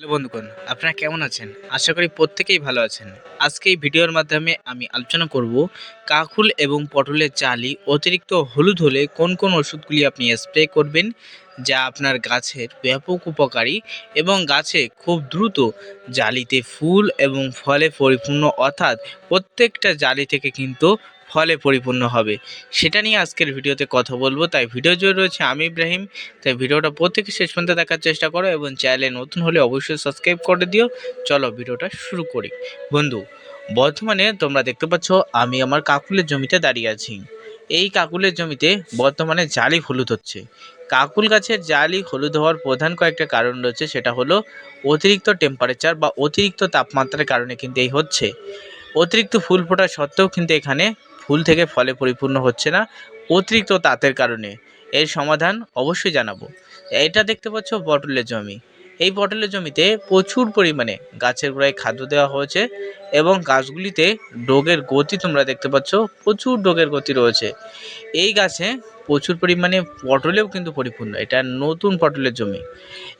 Hello বন্ধুগণ, আপনারা কেমন আছেন? আশা করি প্রত্যেকেই ভালো আছেন। আজকে এই ভিডিওর মাধ্যমে আমি আলোচনা করব কাকুল এবং পটলের চালি অতিরিক্ত হলুদ হলে কোন কোন ওষুধগুলি আপনি স্প্রে করবেন, যা আপনার গাছের ব্যাপক উপকারী এবং গাছে খুব দ্রুত জালিতে ফুল এবং ফলে পরিপূর্ণ অর্থাৎ প্রত্যেকটা জালি থেকে কিন্তু ফলে পরিপূর্ণ হবে। সেটা নিয়ে আজকের ভিডিওতে কথা বলব। তাই ভিডিও জুড়ে রয়েছে আমি ইব্রাহিম। তাই ভিডিওটা প্রত্যেকে শেষ পর্যন্ত দেখার চেষ্টা করো এবং চ্যানেলে নতুন হলে অবশ্যই সাবস্ক্রাইব করে দিও। চলো ভিডিওটা শুরু করি। বন্ধু, বর্তমানে তোমরা দেখতে পাচ্ছ আমি আমার কাকুলের জমিতে দাঁড়িয়ে আছি। এই কাকুলের জমিতে বর্তমানে জালি হলুদ হচ্ছে। কাকুল গাছের জালি হলুদ হওয়ার প্রধান কয়েকটা কারণ রয়েছে। সেটা হলো অতিরিক্ত টেম্পারেচার বা অতিরিক্ত তাপমাত্রার কারণে কিন্তু এই হচ্ছে। অতিরিক্ত ফুল ফোটা সত্ত্বেও কিন্তু এখানে ফুল থেকে ফলে পরিপূর্ণ হচ্ছে না, অতিরিক্ত তাতের কারণে। এর সমাধান অবশ্যই জানাব। এটা দেখতে পাচ্ছ পটলের জমি। এই পটলের জমিতে প্রচুর পরিমাণে গাছের গোড়ায় খাদ্য দেওয়া হয়েছে এবং গাছগুলিতে ডোগের গতি তোমরা দেখতে পাচ্ছ, প্রচুর ডোগের গতি রয়েছে। এই গাছে প্রচুর পরিমাণে পটলেও কিন্তু পরিপূর্ণ। এটা নতুন পটলের জমি।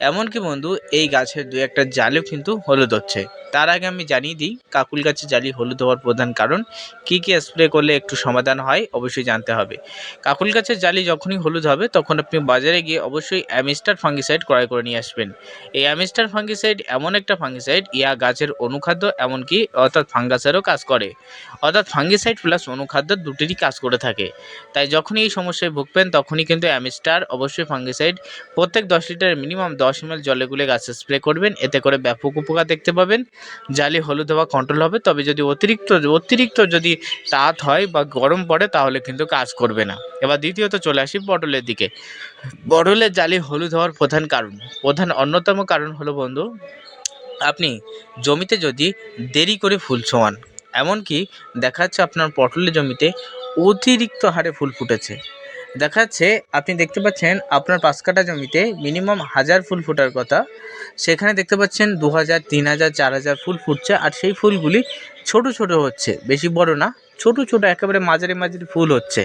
এমনকি বন্ধু, এই গাছের দু একটা জালেও কিন্তু হলুদ হচ্ছে। তার আগে আমি জানিয়ে দিই, কাকুল গাছের জালি হলুদ হওয়ার প্রধান কারণ, কি কি স্প্রে করলে একটু সমাধান হয় অবশ্যই জানতে হবে। কাকুল গাছের জালি যখনই হলুদ হবে, তখন আপনি বাজারে গিয়ে অবশ্যই অ্যামিস্টার ফাঙ্গিসাইড ক্রয় করে নিয়ে আসবেন। এই অ্যামিস্টার ফাঙ্গিসাইড এমন একটা ফাঙ্গিসাইড, ইয়া গাছের অনুখাদ্য এমনকি অর্থাৎ ফাঙ্গাসেরও কাজ করে। অর্থাৎ ফাঙ্গিসাইড প্লাস অনুখাদ্য দুটিরই কাজ করে থাকে। তাই যখনই এই সমস্যায় ভুগবেন, তখনই কিন্তু অ্যামিস্টার অবশ্যই ফাঙ্গিসাইড প্রত্যেক দশ লিটার মিনিমাম দশ এম জলে গুলে গাছে স্প্রে করবেন। এতে করে ব্যাপক উপকার দেখতে পাবেন। জালি হলুদ হওয়া কন্ট্রোল হবে, তবে যদি অতিরিক্ত অতিরিক্ত যদি তাত হয় বা গরম পড়ে, তাহলে কিন্তু কাজ করবে না। এবার দ্বিতীয়ত চলে আসি পটলের দিকে। পটলের জালি হলুদ হওয়ার প্রধান কারণ, প্রধান অন্যতম কারণ হলো বন্ধু, আপনি জমিতে যদি দেরি করে ফুল ছোঁয়ান, এমনকি দেখা যাচ্ছে আপনার পটলের জমিতে অতিরিক্ত হারে ফুল ফুটেছে। দেখা যাচ্ছে আপনি দেখতে পাচ্ছেন আপনার পাঁচ কাটা জমিতে মিনিমাম হাজার ফুল ফোটার কথা। সেখানে দেখতে পাচ্ছেন দু হাজার তিন হাজার চার হাজার ফুল ফুটছে আর সেই ফুলগুলি ছোট ছোট হচ্ছে, বেশি বড় না, ছোট ছোট, একেবারে মাঝারি মাঝারি ফুল হচ্ছে।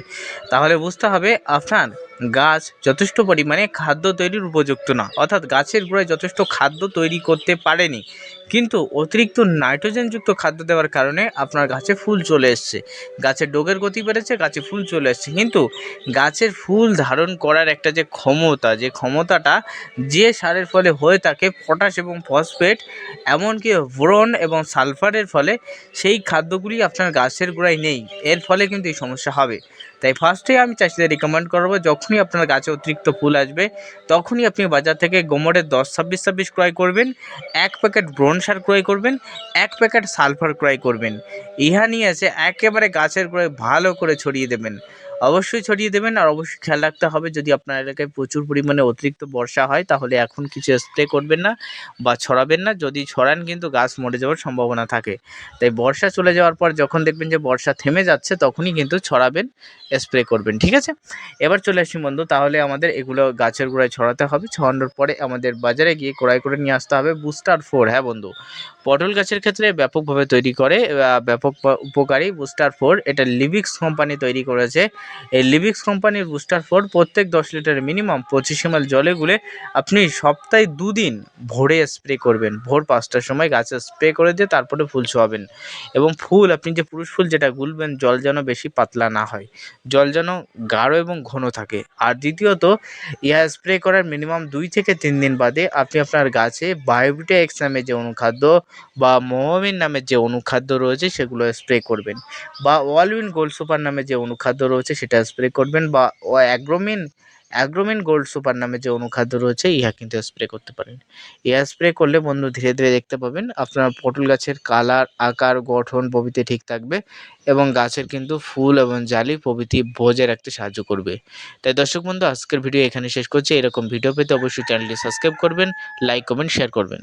তাহলে বুঝতে হবে আপনার গাছ যথেষ্ট পরিমাণে খাদ্য তৈরির উপযুক্ত না। অর্থাৎ গাছের গোড়ায় যথেষ্ট খাদ্য তৈরি করতে পারেনি। কিন্তু অতিরিক্ত নাইট্রোজেনযুক্ত খাদ্য দেওয়ার কারণে আপনার গাছে ফুল চলে এসছে। গাছের ডোগের গতি বেড়েছে, গাছে ফুল চলে এসছে। কিন্তু গাছের ফুল ধারণ করার একটা যে ক্ষমতা, যে ক্ষমতাটা যে সারের ফলে হয়ে থাকে পটাশ এবং ফসফেট, এমনকি বোরন এবং সালফারের ফলে সেই খাদ্যগুলি আপনার গাছের গোড়ায় নেই। এর ফলে কিন্তু এই সমস্যা হবে। তাই ফার্স্টে আমি চাষিদের রিকমেন্ড করব, যখনই আপনার গাছে অতিরিক্ত ফুল আসবে, তখনই আপনি বাজার থেকে গোমরের দশ ছাব্বিশ ছাব্বিশ ক্রয় করবেন, এক প্যাকেট ব্রোন সার ক্রয় করবেন, এক প্যাকেট সালফার ক্রয় করবেন। ইহা নিয়ে এসে একেবারে গাছের গোড়ায় ভালো করে ছড়িয়ে দেবেন। অবশ্যই ছড়িয়ে দেবেন আর অবশ্যই খেয়াল রাখতে হবে যদি আপনার এলাকায় প্রচুর পরিমাণে অতিরিক্ত বর্ষা হয়, তাহলে এখন কিছু স্প্রে করবেন না বা ছড়াবেন না। যদি ছড়ান কিন্তু গাছ মরে যাওয়ার সম্ভাবনা থাকে। তাই বর্ষা চলে যাওয়ার পর যখন দেখবেন যে বর্ষা থেমে যাচ্ছে, তখনই কিন্তু ছড়াবেন স্প্রে করবেন, ঠিক আছে? এবার চলে আসি বন্ধু, তাহলে আমাদের এগুলো গাছের গোড়ায় ছড়াতে হবে। ছড়ানোর পরে আমাদের বাজারে গিয়ে ক্রয় করে নিয়ে আসতে হবে। বুস্টার ফোর হ্যাঁ বন্ধু? পটল গাছের ক্ষেত্রে ব্যাপকভাবে তৈরি করে ব্যাপক উপকারী বুস্টার ফোর এটা লিভিক্স কোম্পানি তৈরি করেছে। এই লিভিক্স কোম্পানির বুস্টার ফোর প্রত্যেক দশ লিটার মিনিমাম পঁচিশ এম জলে গুলে আপনি সপ্তাহে দুদিন ভোরে স্প্রে করবেন। ভোর পাঁচটার সময় গাছে স্প্রে করে দিয়ে তারপরে ফুল ছোয়াবেন। এবং ফুল, আপনি যে পুরুষ ফুল যেটা গুলবেন, জল যেন বেশি পাতলা না হয়। জল যেন গাঢ় এবং ঘন থাকে। আর দ্বিতীয়ত, ইহা স্প্রে করার মিনিমাম দুই থেকে তিন দিন বাদে আপনি আপনার গাছে বায়োবিটা এক্স নামে যে অনুখাদ্য বা মোহামিন নামের যে অনুখাদ্য রয়েছে সেগুলো স্প্রে করবেন। বা ওয়ালউইন গোল্ড সুপার নামে যে অনুখাদ্য রয়েছে সেটা স্প্রে করবেন বা অ্যাগ্রোমিন অ্যাগ্রোমিন গোল্ড সুপার নামে যে অনুখাদ্য রয়েছে ইহা কিন্তু স্প্রে করতে পারেন। ইহা স্প্রে করলে বন্ধু ধীরে ধীরে দেখতে পাবেন আপনার পটল গাছের কালার, আকার, গঠন প্রভৃতি ঠিক থাকবে এবং গাছের কিন্তু ফুল এবং জালি প্রভৃতি বজায় রাখতে সাহায্য করবে। তাই দর্শক বন্ধু, আজকের ভিডিও এখানে শেষ করছি। এরকম ভিডিও পেতে অবশ্যই চ্যানেলটি সাবস্ক্রাইব করবেন, লাইক, কমেন্ট, শেয়ার করবেন।